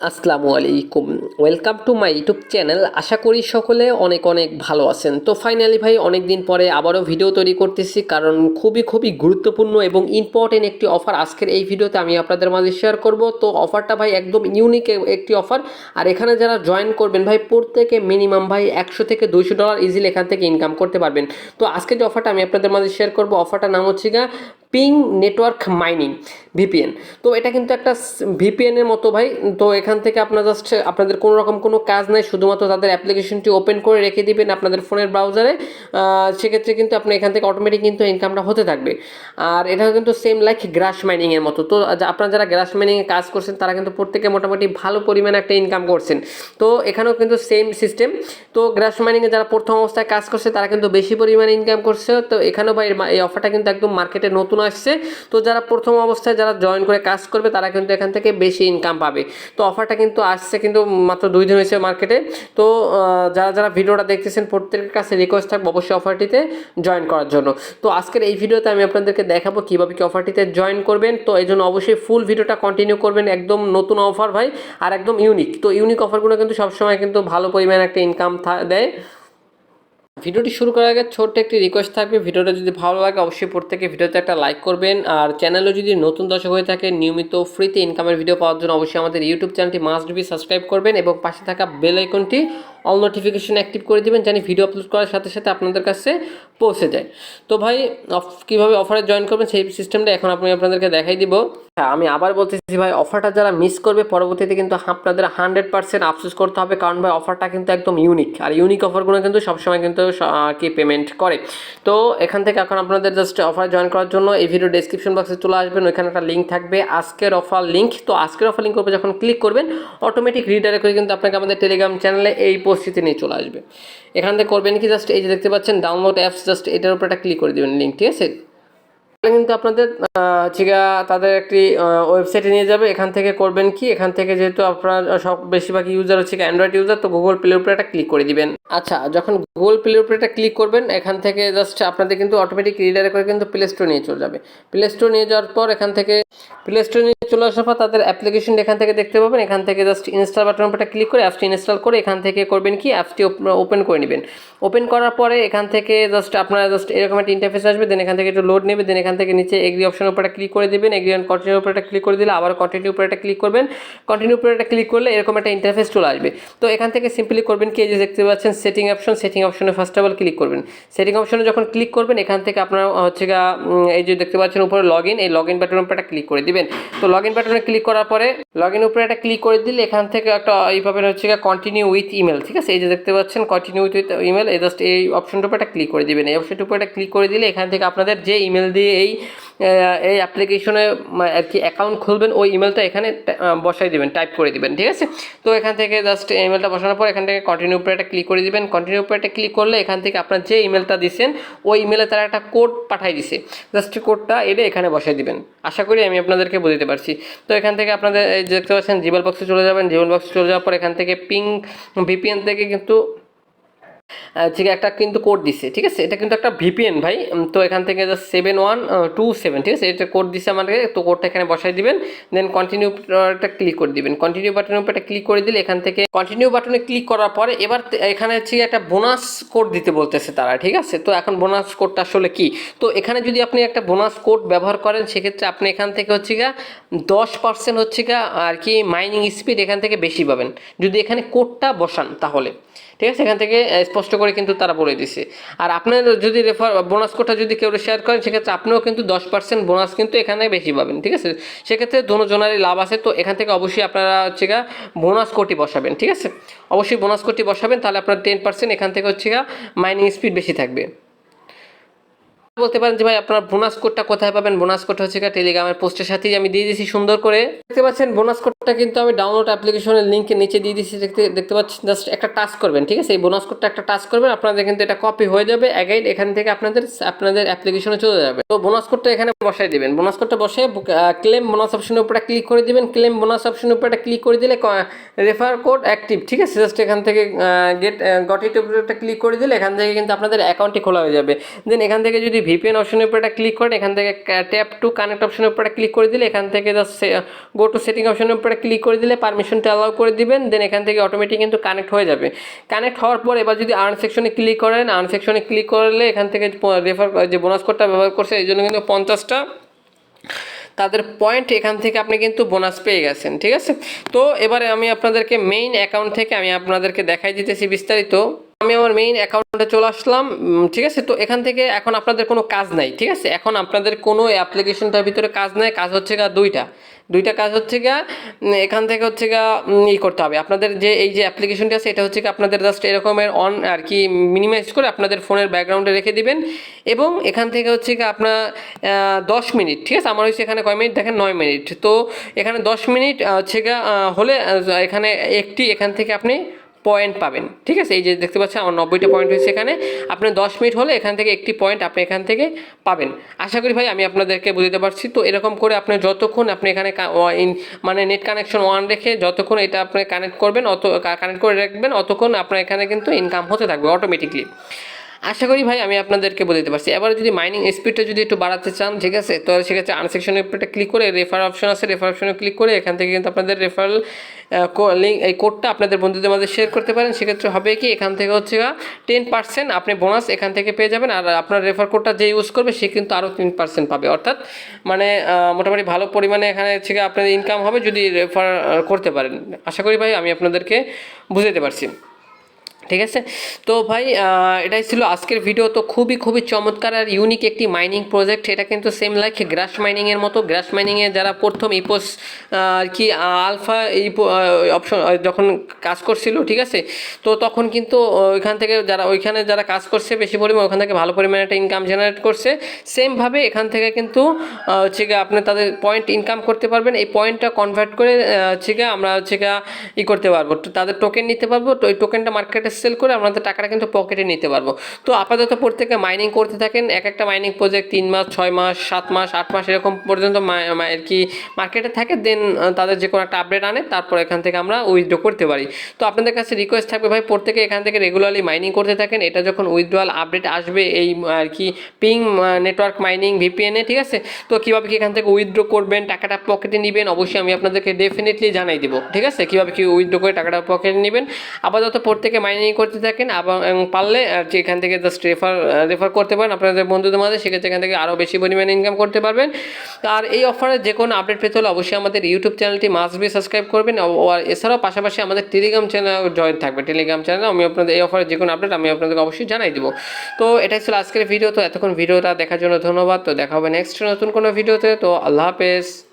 আসসালামু আলাইকুম। Welcome to my YouTube channel আশা করি সকলে অনেক অনেক ভালো আছেন। তো ফাইনালি ভাই অনেক দিন পরে আবারও ভিডিও তৈরি করতেছি কারণ খুবই খুবই গুরুত্বপূর্ণ এবং ইম্পর্টেন্ট একটি অফার আজকের এই ভিডিওতে আমি আপনাদের মাঝে শেয়ার করব। তো অফারটা ভাই একদম ইউনিক একটি অফার আর এখানে যারা জয়েন করবেন ভাই, প্রত্যেকে মিনিমাম ভাই একশো থেকে দুইশো ডলার ইজিলি এখান থেকে ইনকাম করতে পারবেন। তো আজকে যে অফারটা আমি আপনাদের মাঝে শেয়ার করব। অফারটার নাম হচ্ছে গা পিং নেটওয়ার্ক মাইনিং ভিপিএন তো এটা কিন্তু একটা ভিপিএনের মতো ভাই। তো এখান থেকে আপনার জাস্ট আপনাদের কোনো রকম কোনো কাজ নাই, শুধুমাত্র তাদের অ্যাপ্লিকেশনটি ওপেন করে রেখে দিবেন আপনাদের ফোনের ব্রাউজারে সেক্ষেত্রে কিন্তু আপনি এখান থেকে অটোমেটিক কিন্তু ইনকামটা হতে থাকবে। আর এটা কিন্তু সেম লাইক গ্রাস মাইনিংয়ের মতো। তো আপনারা যারা গ্রাস মাইনিংয়ে কাজ করছেন, তারা কিন্তু প্রত্যেকে মোটামুটি ভালো পরিমাণে একটা ইনকাম করছেন। তো এখানেও কিন্তু সেম সিস্টেম তো গ্রাস মাইনিংয়ে যারা প্রথম অবস্থায় কাজ করছে, তারা কিন্তু বেশি পরিমাণে ইনকাম করছে। তো এখানেও ভাই, এই অফারটা কিন্তু একদম মার্কেটে নতুন আসছে। তো যারা প্রথম অবস্থায় যারা জয়েন করে কাজ করবে, তারা কিন্তু এখান থেকে বেশি ইনকাম পাবে। তো অফারটা কিন্তু আসছে কিন্তু মাত্র দুই দিন হয়েছে মার্কেটে তো যারা যারা ভিডিওটা দেখতেছেন, প্রত্যেকের কাছে রিকোয়েস্ট থাকবে অবশ্যই অফারটিতে জয়েন করার জন্য। তো আজকের এই ভিডিওতে আমি আপনাদেরকে দেখাবো কীভাবে কি অফারটিতে জয়েন করবেন। তো এই জন্য অবশ্যই ফুল ভিডিওটা কন্টিনিউ করবেন। একদম নতুন অফার ভাই, আর একদম ইউনিক তো ইউনিক অফারগুলো কিন্তু সবসময় কিন্তু ভালো পরিমাণে একটা ইনকাম দেয়। ভিডিওটি শুরু করার আগে ছোট্ট একটি রিকোয়েস্ট থাকবে। ভিডিওটা যদি ভালো লাগে, অবশ্যই প্রত্যেকে ভিডিওতে একটা লাইক করবেন। আর চ্যানেলও যদি নতুন দর্শক হয়ে থাকে নিয়মিত ফ্রিতে ইনকামের ভিডিও পাওয়ার জন্য অবশ্যই আমাদের ইউটিউব চ্যানেলটি মাস্ট বি সাবস্ক্রাইব করবেন এবং পাশে থাকা বেল আইকনটি অল নোটিফিকেশন অ্যাক্টিভ করে দিবেন, জানি ভিডিও আপলোড করার সাথে সাথে আপনাদের কাছে পৌঁছে যায়। তো ভাই কীভাবে অফারে জয়েন করবেন সেই সিস্টেমটা এখন আমি আপনাদেরকে দেখাই দিব। হ্যাঁ আমি আবার বলতেছি ভাই অফারটা যারা মিস করবে, পরবর্তীতে কিন্তু আপনাদের হান্ড্রেড পার্সেন্ট আফসোস করতে হবে, কারণ ভাই অফারটা কিন্তু একদম ইউনিক আর ইউনিক অফারগুলো কিন্তু সবসময় কিন্তু কি পেমেন্ট করে। তো এখান থেকে এখন আপনাদের জাস্ট অফার জয়েন করার জন্য এই ভিডিও ডেসক্রিপশন বক্সে চলে আসবেন, ওইখানে একটা লিঙ্ক থাকবে, আজকের অফার লিঙ্ক তো আজকের অফার লিঙ্ক উপরে যখন ক্লিক করবেন অটোমেটিক রিডাইরেক্ট করে কিন্তু আপনাকে আমাদের টেলিগ্রাম চ্যানেলে এই পোস্টটিতে নিয়ে চলে আসবে। এখান থেকে করবেন কি? জাস্ট এই যে দেখতে পাচ্ছেন ডাউনলোড অ্যাপস জাস্ট এটার উপর একটা ক্লিক করে দেবেন লিঙ্ক ঠিক আছে? কিন্তু আপনাদের গিয়া তাদের একটি ওয়েবসাইটে নিয়ে যাবে। এখান থেকে করবেন কি? এখান থেকে যেহেতু আপনার সব, বেশিরভাগ ইউজার হচ্ছে অ্যান্ড্রয়েড ইউজার তো গুগল প্লের উপরে একটা ক্লিক করে দিবেন। আচ্ছা যখন গুগল প্লের উপরে একটা ক্লিক করবেন, এখান থেকে জাস্ট আপনাদের কিন্তু অটোমেটিক রিডারে করে কিন্তু প্লে স্টোর নিয়ে চলে যাবে। প্লে স্টোর নিয়ে যাওয়ার পর এখান থেকে প্লে স্টোর নিয়ে চলে আসার পর তাদের অ্যাপ্লিকেশন এখান থেকে দেখতে পাবেন। এখান থেকে জাস্ট ইনস্টল বাটনের উপরে ক্লিক করে অ্যাপসটি ইনস্টল করে এখান থেকে করবেন কি? অ্যাপসটি ওপেন করে নেবেন। ওপেন করার পরে এখান থেকে জাস্ট আপনারা জাস্ট এরকম একটা ইন্টারফেস আসবে দেন এখান থেকে একটু লোড নেবে দেন এখান থেকে নিচে এগ্রি অপশনের উপরে ক্লিক করে দেবেন। এগ্রি অন কন্টিনিউর উপরে ক্লিক করে দিলে আবার কন্টিনিউ উপরে একটা ক্লিক করবেন। কন্টিনিউ উপরে একটা ক্লিক করলে এরকম একটা ইন্টারফেস চলে আসবে। তো এখান থেকে সিম্পলি করবেন কি যে দেখতে পাচ্ছেন সেটিং অপশন সেটিং অপশনে ফার্স্ট অফ অল ক্লিক করবেন। সেটিং অপশনে যখন ক্লিক করবেন, এখান থেকে আপনারা হচ্ছে এই যে দেখতে পাচ্ছেন উপরে লগ ইন এই লগ ইন বাটনের উপরে একটা ক্লিক করে দিবেন। তো লগ ইন বাটনে ক্লিক করার পরে লগ ইন উপরে একটা ক্লিক করে দিলে এখান থেকে একটা এইভাবে হচ্ছে কন্টিনিউ উইথ ইমেল ঠিক আছে? এই যে দেখতে পাচ্ছেন কন্টিনিউ উইথ ইমেল এই জাস্ট এই অপশনটার উপরে একটা ক্লিক করে দিবেন। এই অপশনটার উপরে একটা ক্লিক করে দিলে এখান থেকে আপনাদের যে ইমেল দিয়ে এই এই অ্যাপ্লিকেশনে আর কি অ্যাকাউন্ট খুলবেন, ওই ইমেলটা এখানে বসাই দিবেন টাইপ করে দিবেন, ঠিক আছে? তো এখান থেকে জাস্ট ইমেলটা বসানোর পর এখান থেকে কন্টিনিউ উপরে একটা ক্লিক করে দিবেন কন্টিনিউ উপরে একটা ক্লিক করলে এখান থেকে আপনার যে ইমেলটা দিচ্ছেন ওই ইমেলে তারা একটা কোড পাঠাই দিছে। জাস্ট কোডটা এটা এখানে বসাই দিবেন। আশা করি আমি আপনাদেরকে বুঝতে পারছি। তো এখান থেকে আপনাদের দেখতে পাচ্ছেন জিমেল বক্সে চলে যাবেন জিমেল বক্সে চলে যাওয়ার পর এখান থেকে পিং ভিপিএন থেকে কিন্তু ঠিক একটা কিন্তু কোড দিছে, ঠিক আছে? এটা কিন্তু একটা ভিপিএন ভাই। তো এখান থেকে সেভেন ওয়ান টু সেভেন ঠিক আছে? এটা কোড দিছে আমাকে তো কোডটা এখানে বসাই দিবেন। দেন কন্টিনিউ একটা ক্লিক করে দিবেন। কন্টিনিউ বাটনের উপর একটা ক্লিক করে দিলে এখান থেকে কন্টিনিউ বাটনে ক্লিক করার পরে এবার এখানে হচ্ছে একটা বোনাস কোড দিতে বলতেছে তারা, ঠিক আছে? তো এখন বোনাস কোডটা আসলে কি? তো এখানে যদি আপনি একটা বোনাস কোড ব্যবহার করেন, সেক্ষেত্রে আপনি এখান থেকে হচ্ছে গা দশ পার্সেন্ট হচ্ছে গা আর কি মাইনিং স্পিড এখান থেকে বেশি পাবেন। যদি এখানে কোডটা বসান তাহলে। ঠিক আছে? এখান থেকে স্পষ্ট করে কিন্তু তারা বলে দিছে। আর আপনার যদি রেফার বোনাস কোডটা যদি কেউ শেয়ার করেন, সেক্ষেত্রে আপনিও কিন্তু দশ পার্সেন্ট বোনাস কিন্তু এখানে বেশি পাবেন, ঠিক আছে? সেক্ষেত্রে দুজনেরই লাভ আছে, তো এখান থেকে অবশ্যই আপনারা হচ্ছে গা বোনাস কোটি বসাবেন, ঠিক আছে? অবশ্যই বোনাস কোটি বসাবেন, তাহলে আপনার টেন পার্সেন্ট এখান থেকে হচ্ছে গা মাইনিং স্পিড বেশি থাকবে। বলতে পারেন যে ভাই, আপনার বোনাস কোডটা কোথায় পাবেন? বোনাস কোড হচ্ছে টেলিগ্রামের পোস্টের সাথেই আমি দিয়ে দিয়েছি, সুন্দর করে। দেখতে পাচ্ছেন বোনাস কোডটা কিন্তু আমি ডাউনলোড অ্যাপ্লিকেশনের লিঙ্কে নিচে দিয়ে দিয়েছি, দেখতে দেখতে পাচ্ছেন জাস্ট একটা টাচ করবেন, ঠিক আছে? এই বোনাস কোডটা একটা টাচ করবেন, আপনাদের কিন্তু এটা কপি হয়ে যাবে অ্যাগাইড এখান থেকে আপনাদের আপনাদের অ্যাপ্লিকেশনে চলে যাবে। তো বোনাস কোডটা এখানে বসাই দিবেন। বোনাস কোডটা বসে ক্লেম বোনাস অপশনের উপরে ক্লিক করে দিবেন। ক্লেম বোনাস অপশনের উপরে ক্লিক করে দিলে রেফার কোড অ্যাক্টিভ ঠিক আছে? জাস্ট এখান থেকে গেট গট ইট ক্লিক করে দিলে, এখান থেকে কিন্তু আপনাদের অ্যাকাউন্টটি খোলা হয়ে যাবে। দেন এখান থেকে যদি ভিপিএন অপশনের উপর একটা ক্লিক করেন এখান থেকে ট্যাপ টু কানেক্ট অপশনের উপর ক্লিক করে দিলে এখান থেকে জাস্ট গো টু সেটিং অপশনের উপরে ক্লিক করে দিলে পারমিশনটা অ্যালাউ করে দিবেন দেন এখান থেকে অটোমেটিক কিন্তু কানেক্ট হয়ে যাবে। কানেক্ট হওয়ার পর এবার যদি আর্ন সেকশনে ক্লিক করেন আর্ন সেকশনে ক্লিক করলে এখান থেকে রেফার যে বোনাস কোডটা ব্যবহার করছে, এই জন্য কিন্তু পঞ্চাশটা তাদের পয়েন্ট এখান থেকে আপনি কিন্তু বোনাস পেয়ে গেছেন, ঠিক আছে? তো এবারে আমি আপনাদেরকে মেইন অ্যাকাউন্ট থেকে আমি আপনাদেরকে দেখাই দিতেছি বিস্তারিত। আমি আমার মেইন অ্যাকাউন্টে চলে আসলাম ঠিক আছে? তো এখান থেকে এখন আপনাদের কোনো কাজ নাই, ঠিক আছে? এখন আপনাদের কোনো অ্যাপ্লিকেশনটার ভিতরে কাজ নাই, কাজ হচ্ছে গা দুইটা। দুইটা কাজ হচ্ছে গা এখান থেকে হচ্ছে গা ই করতে হবে। আপনাদের যে এই যে অ্যাপ্লিকেশনটা আছে, এটা হচ্ছে গা আপনাদের জাস্ট এরকমের অন আর কি মিনিমাইজ করে আপনাদের ফোনের ব্যাকগ্রাউন্ডে রেখে দিবেন। এবং এখান থেকে হচ্ছে গা আপনার দশ মিনিট, ঠিক আছে? আমার হচ্ছে এখানে কয় মিনিট? দেখেন, নয় মিনিট। তো এখানে দশ মিনিট হচ্ছে গা হলে এখানে একটি, এখান থেকে আপনি পয়েন্ট পাবেন। ঠিক আছে? এই যে দেখতে পাচ্ছেন আমার নব্বইটা পয়েন্ট হয়েছে এখানে। আপনার দশ মিনিট হলে এখান থেকে একটি পয়েন্ট আপনি এখান থেকে পাবেন। আশা করি ভাই, আমি আপনাদেরকে বুঝতে পারছি। তো এরকম করে আপনি যতক্ষণ আপনি এখানে মানে নেট কানেকশন ওয়ান রেখে যতক্ষণ এটা আপনি কানেক্ট করবেন, অত কানেক্ট করে রাখবেন, অতক্ষণ আপনার এখানে কিন্তু ইনকাম হতে থাকবে অটোমেটিকলি আশা করি ভাই আমি আপনাদেরকে বলে দিতে পারছি। এবার যদি মাইনিং স্পিডটা যদি একটু বাড়াতে চান, ঠিক আছে? তো সেক্ষেত্রে আনসেকশনের উপরে ক্লিক করে রেফার অপশন আছে রেফার অপশনে ক্লিক করে এখান থেকে কিন্তু আপনাদের রেফারেল লিঙ্ক এই কোডটা আপনাদের বন্ধুদের মাঝে শেয়ার করতে পারেন। সেক্ষেত্রে হবে কি, এখান থেকে হচ্ছে টেন পার্সেন্ট আপনি বোনাস এখান থেকে পেয়ে যাবেন। আর আপনার রেফার কোডটা যে ইউজ করবে, সে কিন্তু আরও তিন পার্সেন্ট পাবে। অর্থাৎ মানে মোটামুটি ভালো পরিমাণে এখানে গিয়ে আপনাদের ইনকাম হবে যদি রেফার করতে পারেন। আশা করি ভাই আমি আপনাদেরকে বুঝাতে পারছি। ঠিক আছে? তো ভাই এটাই ছিল আজকের ভিডিও তো খুবই খুবই চমৎকার আর ইউনিক একটি মাইনিং প্রজেক্ট এটা কিন্তু সেম লাইক গ্রাস মাইনিংয়ের মতো। গ্রাস মাইনিংয়ে যারা প্রথম ইপোস আর কি আলফা ইপো অপশন যখন কাজ করছিল, ঠিক আছে? তো তখন কিন্তু ওইখান থেকে যারা, ওইখানে যারা কাজ করছে বেশি পরিমাণ ওখান থেকে ভালো পরিমাণে একটা ইনকাম জেনারেট করছে। সেমভাবে এখান থেকে কিন্তু হচ্ছে আপনি তাদের পয়েন্ট ইনকাম করতে পারবেন। এই পয়েন্টটা কনভার্ট করে হচ্ছে আমরা হচ্ছে ই করতে পারব। তাদের টোকেন নিতে পারব। তো ওই টোকেনটা মার্কেটে সেল করে আমাদের টাকাটা কিন্তু পকেটে নিতে পারব। তো আপাতত প্রত্যেকে মাইনিং করতে থাকেন, এক একটা মাইনিং প্রজেক্ট তিন মাস, ছয় মাস, সাত মাস, আট মাস এরকম পর্যন্ত আর কি মার্কেটে থাকে দেন তাদের যে কোনো একটা আপডেট আনে, তারপর এখান থেকে আমরা উইথড্র করতে পারি। তো আপনাদের কাছে রিকোয়েস্ট থাকবে ভাই, প্রত্যেকে এখান থেকে রেগুলারলি মাইনিং করতে থাকেন, এটা যখন উইথড্রয়াল আপডেট আসবে, এই আর কি পিং নেটওয়ার্ক মাইনিং ভিপিএনে ঠিক আছে? তো কীভাবে কি এখান থেকে উইথড্র করবেন, টাকাটা পকেটে নেবেন, অবশ্যই আমি আপনাদেরকে ডেফিনেটলি জানাই দেবো, ঠিক আছে? কীভাবে কি উইথড্র করে টাকাটা পকেটে নেবেন? আপাতত প্রত্যেকে মাইনিং করতে থাকেন এবং পারলে এখান থেকে জাস্ট রেফার রেফার করতে পারেন। আপনাদের বন্ধুদের মাঝে সেক্ষেত্রে এখান থেকে আরও বেশি পরিমাণে ইনকাম করতে পারবেন। আর এই অফারের যে কোনো আপডেট পেতে হলে অবশ্যই আমাদের ইউটিউব চ্যানেলটি মাস্ট বি সাবস্ক্রাইব করবেন আর এছাড়াও পাশাপাশি আমাদের টেলিগ্রাম চ্যানেল জয়েন থাকবে। টেলিগ্রাম চ্যানেলে আমি আপনাদের, এই অফারের যে কোনো আপডেট আমি আপনাদেরকে অবশ্যই জানাই দেবো। তো এটাই ছিল আজকের ভিডিও তো এতক্ষণ ভিডিওটা দেখার জন্য ধন্যবাদ। তো দেখা হবে নেক্সট নতুন কোনো ভিডিওতে তো আল্লাহ হাফেজ।